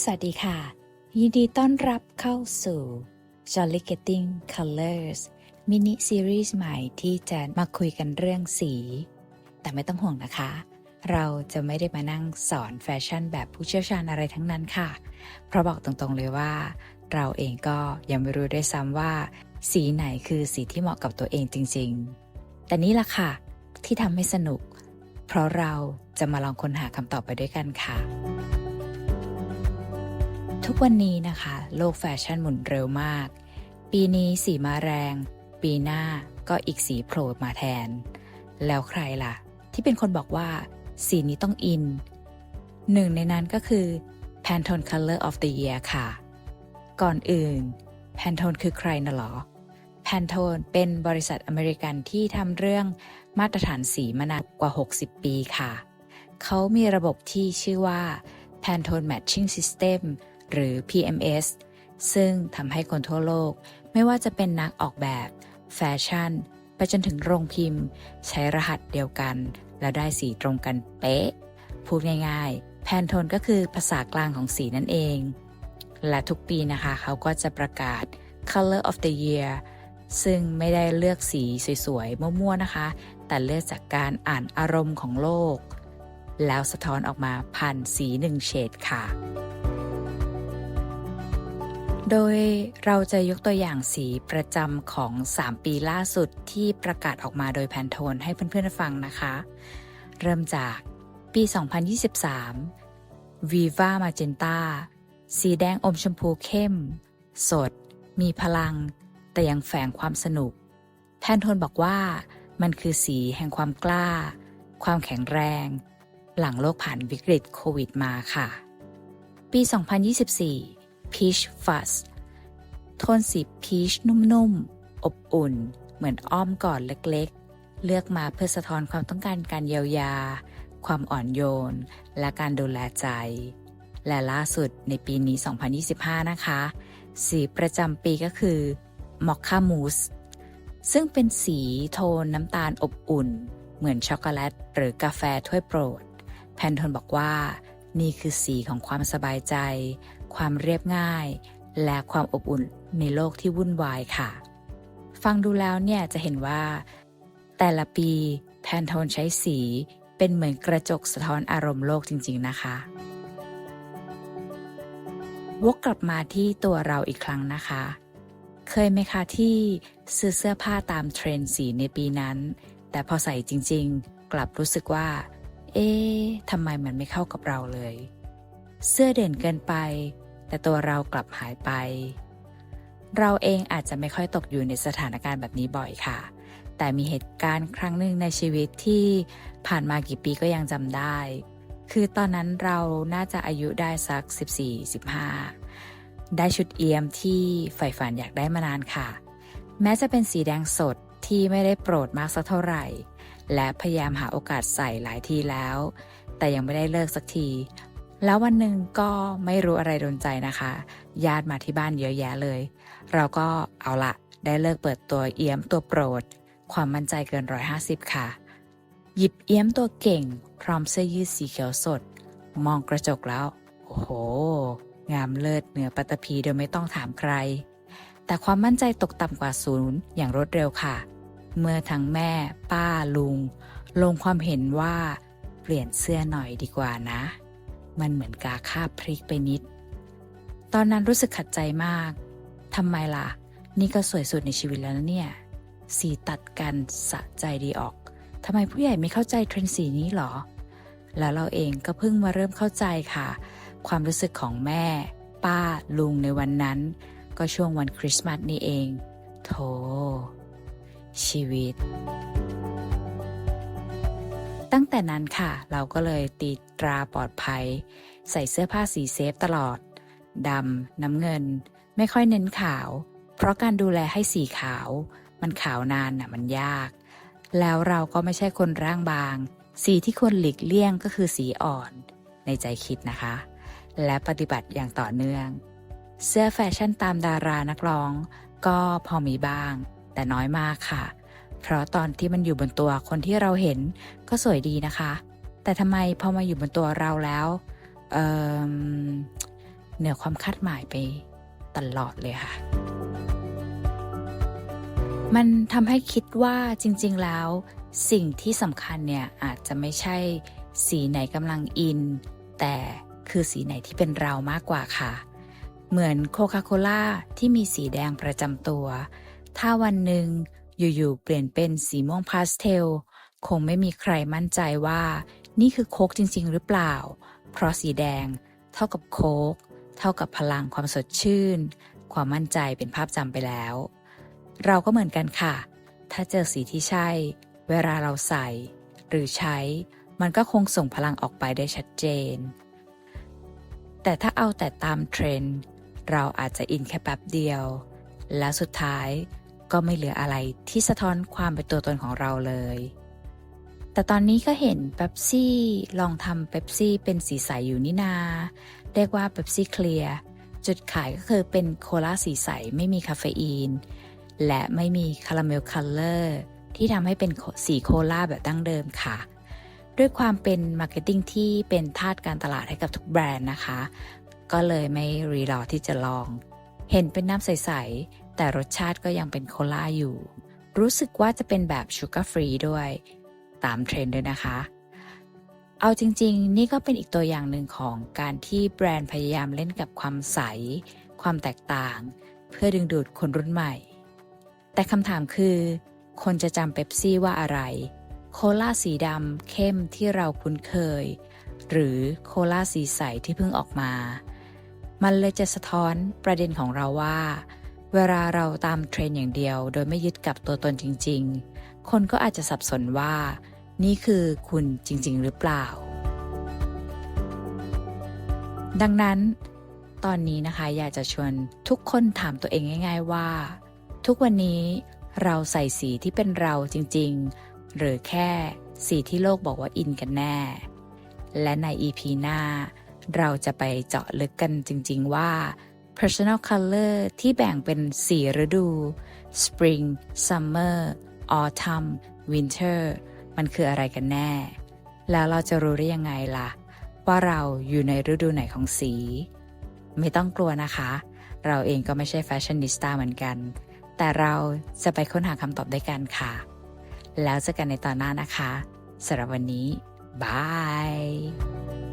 สวัสดีค่ะ ยินดีต้อนรับเข้าสู่ Jolly Getting Colors มินิซีรีส์ใหม่ที่จะมาคุยกันเรื่องสี แต่ไม่ต้องห่วงนะคะ เราจะไม่ได้มานั่งสอนแฟชั่นแบบผู้เชี่ยวชาญอะไรทั้งนั้นค่ะ เพราะบอกตรงๆเลยว่า เราเองก็ยังไม่รู้ด้วยซ้ำว่า สีไหนคือสีที่เหมาะกับตัวเองจริงๆ แต่นี่ล่ะค่ะ ที่ทำให้สนุก เพราะเราจะมาลองค้นหาคำตอบไปด้วยกันค่ะ ทุกวันนี้นะคะ โลกแฟชั่นหมุนเร็วมาก ปีนี้สีมาแรง ปีหน้าก็อีกสีโผล่มาแทน แล้วใครล่ะ ที่เป็นคนบอกว่า สีนี้ต้องอิน หนึ่งในนั้นก็คือ Pantone Color of the Year ค่ะ ก่อนอื่น Pantone คือใครนะหรอ Pantone เป็นบริษัทอเมริกันที่ทำเรื่องมาตรฐานสีมานานกว่า 60 ปีค่ะ เขามีระบบที่ชื่อว่า Pantone Matching System หรือ PMS ซึ่งทำให้คนทั่วโลก ไม่ว่าจะเป็นนักออกแบบ แฟชั่น ไปจนถึงโรงพิมพ์ ใช้รหัสเดียวกัน และได้สีตรงกันเป๊ะ พูดง่ายๆ แพนโทนก็คือภาษากลางของสีนั่นเอง และทุกปีนะคะเขาก็จะประกาศ Color of the Year ซึ่งไม่ได้เลือกสีสวยๆ มั่วๆ นะคะ แต่เลือกจากการอ่านอารมณ์ของโลก แล้วสะท้อนออกมาผ่านสีหนึ่งเฉดค่ะ โดยเราจะยกตัวอย่างสีประจำของ 3 ปีล่าสุดที่ประกาศออกมาโดยแพนโทนให้เพื่อนๆฟังนะคะ เริ่มจากปี 2023 Viva Magenta สีแดงอมชมพูเข้ม สด มีพลัง แต่ยังแฝงความสนุก แพนโทนบอกว่ามันคือสีแห่งความกล้า ความแข็งแรง หลังโลกผ่านวิกฤตโควิดมาค่ะ ปี 2024 Peach Fuzz โทนสีพีชนุ่มๆ อบอุ่น เหมือนอ้อมกอดเล็กๆ เลือกมาเพื่อสะท้อนความต้องการการเยียวยา ความอ่อนโยน และการดูแลใจ และล่าสุดในปีนี้ 2025 นะคะ สีประจำปีก็คือ Mocha Mousse ซึ่งเป็นสีโทนน้ำตาลอบอุ่น เหมือนช็อกโกแลต หรือกาแฟถ้วยโปรด แพนโทนบอกว่า นี่คือสีของความสบายใจ ความเรียบง่าย และความอบอุ่นในโลกที่วุ่นวายค่ะ ฟังดูแล้วเนี่ยจะเห็นว่า แต่ละปีแพนโทนใช้สีเป็นเหมือนกระจกสะท้อนอารมณ์โลกจริง ๆนะคะ วกกลับมาที่ตัวเราอีกครั้งนะคะ เคยไหมคะที่ซื้อเสื้อผ้าตามเทรนด์สีในปีนั้น แต่พอใส่จริง ๆ กลับรู้สึกว่า เอ๊ะทำไมมันไม่เข้ากับเราเลย เสื้อเด่นเกินไป แต่ตัวเรากลับหายไป เราเองอาจจะไม่ค่อยตกอยู่ในสถานการณ์แบบนี้บ่อยค่ะ แต่มีเหตุการณ์ครั้งหนึ่งในชีวิตที่ผ่านมากี่ปีก็ยังจำได้ คือตอนนั้นเราน่าจะอายุได้สัก 14-15 ได้ชุดเอียมที่ใฝ่ฝันอยากได้มานานค่ะ แม้จะเป็นสีแดงสดที่ไม่ได้โปรดมากสักเท่าไหร่ และพยายามหาโอกาสใส่หลายทีแล้ว แต่ยังไม่ได้เลิกสักที แล้ววันหนึ่งก็ไม่รู้อะไรโดนใจนะคะ ญาติมาที่บ้านเยอะแยะเลย เราก็เอาละได้เลิกเปิดตัวเอี้ยมตัวโปรด ความมั่นใจเกิน150ค่ะ หยิบเอี้ยมตัวเก่ง พร้อมเสื้อยืดสีเขียวสด มองกระจกแล้ว โอ้โห งามเลิศเหนือปัตตภีโดยไม่ต้องถามใคร แต่ความมั่นใจตกต่ำกว่าศูนย์อย่างรวดเร็วค่ะ เมื่อทั้งแม่ ป้าลุง ลงความเห็นว่าเปลี่ยนเสื้อหน่อยดีกว่านะ มันเหมือนกาคาบพริกไปนิด ตอนนั้นรู้สึกขัดใจมาก ทำไมล่ะ นี่ก็สวยสุดในชีวิตแล้วนะเนี่ย สีตัดกันสะใจดีออก ทำไมผู้ใหญ่ไม่เข้าใจเทรนด์สีนี้หรอ แล้วเราเองก็เพิ่งมาเริ่มเข้าใจค่ะ ความรู้สึกของแม่ ป้า ลุงในวันนั้น ก็ช่วงวันคริสต์มาสนี่เอง โถ ชีวิตตั้งแต่นั้นค่ะ เราก็เลยตี ตราปลอดภัย ใส่เสื้อผ้าสีเซฟตลอด ดำ น้ำเงิน ไม่ค่อยเน้นขาว เพราะการดูแลให้สีขาว มันขาวนานน่ะมันยาก แล้วเราก็ไม่ใช่คนร่างบาง สีที่ควรหลีกเลี่ยงก็คือสีอ่อน ในใจคิดนะคะ และปฏิบัติอย่างต่อเนื่อง เสื้อแฟชั่นตามดารานักร้อง ก็พอมีบ้าง แต่น้อยมากค่ะเพราะตอนที่มันอยู่บนตัวคนที่เราเห็นก็สวยดีนะคะ แต่ทำไมพอมาอยู่บนตัวเราแล้วเเหนือความคาดหมายไปตลอดเลยค่ะ มันทำให้คิดว่าจริง ๆ แล้ว สิ่งที่สำคัญเนี่ยอาจจะไม่ใช่สีไหนกำลังอิน แต่คือสีไหนที่เป็นเรามากกว่าค่ะ เหมือนโคคาโคล่าที่มีสีแดงประจำตัว ถ้าวันหนึ่งอยู่ๆเปลี่ยนเป็นสีม่วงพาสเทล คงไม่มีใครมั่นใจว่า นี่คือโค้กจริง ๆ หรือเปล่า เพราะสีแดง เท่ากับโค้กเท่ากับพลังความสดชื่น ความมั่นใจเป็นภาพจำไปแล้ว เราก็เหมือนกันค่ะ ถ้าเจอสีที่ใช่ เวลาเราใส่ หรือใช้ มันก็คงส่งพลังออกไปได้ชัดเจน แต่ถ้าเอาแต่ตามเทรนด์เราอาจจะอินแค่แป๊บเดียว แล้วสุดท้ายก็ไม่เหลืออะไรที่สะท้อนความเป็นตัวตนของเราเลย แต่ตอนนี้ก็เห็นเ e ปซี่ลองทำเ e ปซี่เป็นสีใสอยู่นี่นา เรียกว่าเ e ปซี่เคลียร์จุดขายก็คือเป็นโคลาสีใสไม่มีคาเฟอีน และไม่มีคาราเมลคัลเลอร์ที่ทำให้เป็นสีโคลาแบบดั้งเดิมค่ะ ด้วยความเป็นมาร์เก็ตติ้งที่เป็นทาสการตลาดให้กับทุกแบรนด์นะคะ ก็เลยไม่รีรอที่จะลอง เห็นเป็นน้ำใส ๆ แต่รสชาติก็ยังเป็นโคลาอยู่ รู้สึกว่าจะเป็นแบบชูการ์ฟรีด้วย ตามเทรนด์ด้วยนะคะ เอาจริง ๆ นี่ก็เป็นอีกตัวอย่างหนึ่งของการที่แบรนด์พยายามเล่นกับความใส ความแตกต่าง เพื่อดึงดูดคนรุ่นใหม่ แต่คำถามคือ คนจะจำเป๊ปซี่ว่าอะไร โคลาสีดำเข้มที่เราคุ้นเคย หรือโคลาสีใสที่เพิ่งออกมา มันเลยจะสะท้อนประเด็นของเราว่าเวลาเราตามเทรนด์อย่างเดียว โดยไม่ยึดกับตัวตนจริง ๆ คนก็อาจจะสับสนว่า นี่คือคุณจริง ๆ หรือเปล่า ดังนั้น ตอนนี้นะคะอยากจะชวนทุกคนถามตัวเองง่าย ๆว่า ทุกวันนี้เราใส่สีที่เป็นเราจริง ๆ หรือแค่สีที่โลกบอกว่าอินกันแน่ และใน EP หน้า เราจะไปเจาะลึกกันจริง ๆ ว่า personal color ที่แบ่งเป็น4ฤดู spring summer autumn winter มันคืออะไรกันแน่ แล้วเราจะรู้ได้ยังไงล่ะ ว่าเราอยู่ในฤดูไหนของสี ไม่ต้องกลัวนะคะ เราเองก็ไม่ใช่แฟชั่นนิสต้าเหมือนกัน แต่เราจะไปค้นหาคำตอบด้วยกันค่ะ แล้วเจอกันในตอนหน้านะคะสำหรับวันนี้บาย